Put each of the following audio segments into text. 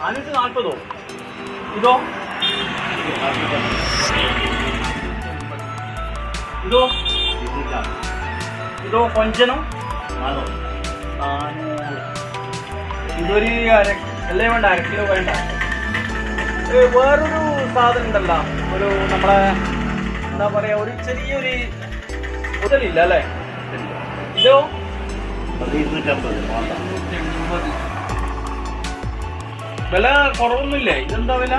നാനൂറ്റി നാൽപ്പതോ ഇതോ? ഇതോ? ഇതോ കൊഞ്ചനോ? ഇതൊരു അര വേണ്ട അര കിലോ വേണ്ട. വേറൊരു സാധനം ഉണ്ടല്ലോ. ഒരു നമ്മളെ എന്താ പറയാ ഒരു ചെറിയൊരു മുതലില്ല അല്ലേ? ഇതോ? വില കുറവൊന്നുമില്ലേ? ഇതെന്താ വില?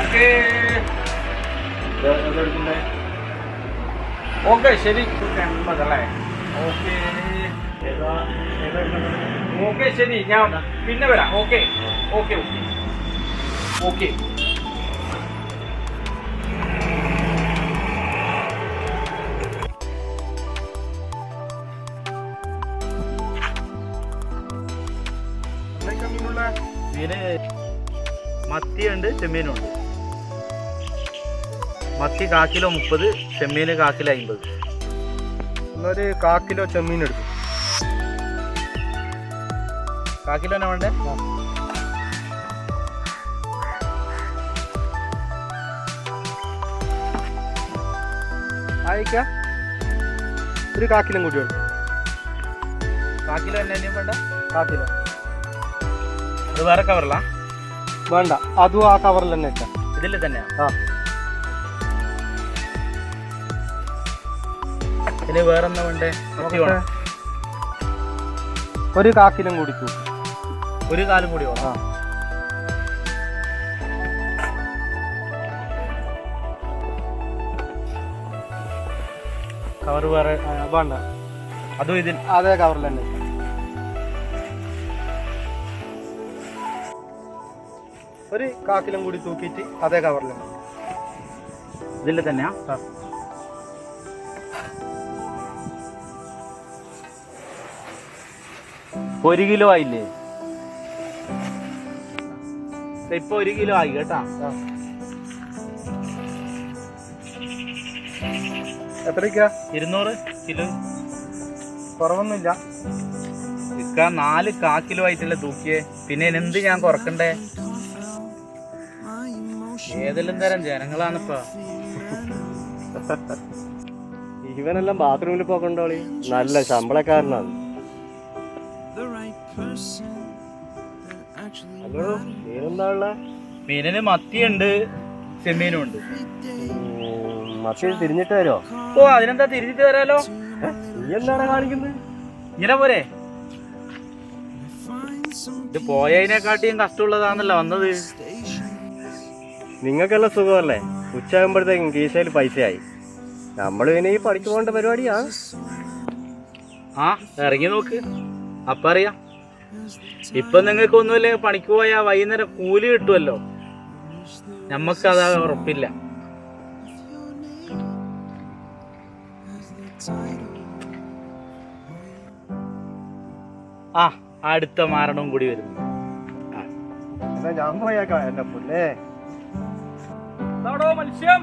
ഓക്കെ. ഓക്കെ ശരി. എൺപതല്ലേ ഓക്കെ. ഓക്കെ ശരി. ഞാൻ പിന്നെ വരാം. ഓക്കെ. Okay okay. ഓക്കെ. മീന് മത്തിയുണ്ട് ചെമ്മീനുണ്ട്. മത്തി കാ കിലോ മുപ്പത് ചെമ്മീന് കാ കിലോ അമ്പത് എന്നൊരു കാ കിലോ ചെമ്മീൻ എടുക്കും കാ കിലോ തന്നെ വേണ്ടേ? ആയിക്ക. ഒരു കാക്കിലും കിലോ കൂടി എടുക്കും കാ കിലോ തന്നെ വേണ്ട? കാ വേറെ കവറിലാ വേണ്ട. അതും ആ കവറിൽ തന്നെ ഇട്ടാ. ഇതിൽ തന്നെയാ? ആ. ഇനി വേറെ എന്താ വേണ്ടേ ഒരു കാക്കിലും കൂടി തൂക്കും ഒരു കാലം കൂടി ആ. കവർ വേറെ വേണ്ട. അതും ഇതിൽ. അതേ കവറിൽ തന്നെ ഒരു കാക്കിലും കൂടി തൂക്കിയിട്ട് അതേ കവറിൽ ഇതിൽ തന്നെയാ. ഒരു കിലോ ആയില്ലേ? ഇപ്പൊ ഒരു കിലോ ആയി കേട്ടാ. എത്ര എത്രയ്ക്കാ? ഇരുന്നൂറ് കിലോ. കുറവൊന്നുമില്ല. ഇക്ക നാല് കാ കിലോ ആയിട്ടല്ലേ തൂക്കിയേ. പിന്നെ എന്ത് ഞാൻ കുറക്കണ്ടേ? ഏതെല്ലാം തരം ജനങ്ങളാണിപ്പോ? ഇവനെല്ലാം ബാത്റൂമിൽ പോകണ്ടോളി നല്ല ശമ്പളക്കാരനാണ്. ഹലോ മീനെന്താ ഉള്ള? മീനിന് മത്തിയുണ്ട് ചെമ്മീനും ഉണ്ട് മത്തി തിരിഞ്ഞിട്ട് തരോ? ഓ അതിനെന്താ തിരിഞ്ഞിട്ട് തരാലോ? നീ എന്താണ് കാണിക്കുന്നത് ഇങ്ങനെ പോരെ. ഇത് പോയതിനെക്കാട്ടിയും കഷ്ടമുള്ളതാണല്ലോ വന്നത്. നിങ്ങൾക്കെല്ലാം സുഖമല്ലേ? ഉച്ചയാകുമ്പോഴത്തേക്കും കീശയിൽ പൈസയായി. നമ്മൾ പിന്നെ ഈ പഠിച്ചു പോകേണ്ട പരിപാടിയാണ് ആ ഇറങ്ങി നോക്ക്. അപ്പ അറിയാം. ഇപ്പൊ നിങ്ങൾക്ക് ഒന്നുമില്ലേ പണിക്ക് പോയാ വൈകുന്നേരം കൂലി കിട്ടുമല്ലോ. നമ്മക്ക് അതാ ഉറപ്പില്ല. ആ അടുത്ത മാരണവും കൂടി വരുന്നു. ഞാൻ പോയേക്കാം എന്റെ പുല്ലേ. എന്താടോ മത്സ്യം?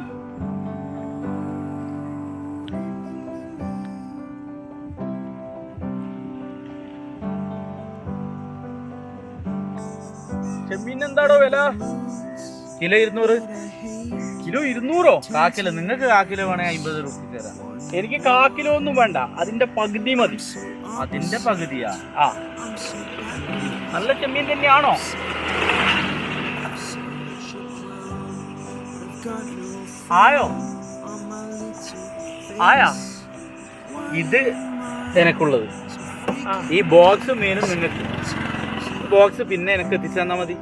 ചെമ്മീൻ എന്താടോ വില? കിലോ ഇരുന്നൂറ്. കിലോ ഇരുന്നൂറോ? കാക്കിലോ. നിങ്ങൾക്ക് കാക്കിലോ വേണേ അമ്പത് റുപ്യ തരാം. എനിക്ക് കാക്കിലോ ഒന്നും വേണ്ട. അതിന്റെ പകുതി മതി. അതിന്റെ പകുതിയാ? ആ. നല്ല ചെമ്മീൻ തന്നെയാണോ? ആയോ? ആയാ? ഇത് എനക്കുള്ളത്. ഈ ബോക്സ് മീനും നിങ്ങൾക്ക് ബോക്സ് പിന്നെ എനിക്ക് എത്തിച്ചു തന്നാ മതി.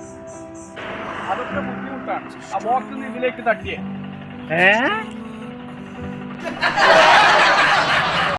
അതൊക്കെ ബുദ്ധിമുട്ടാണ്. ആ ബോക്സ് ഇതിലേക്ക് തട്ടിയേ. ഏ?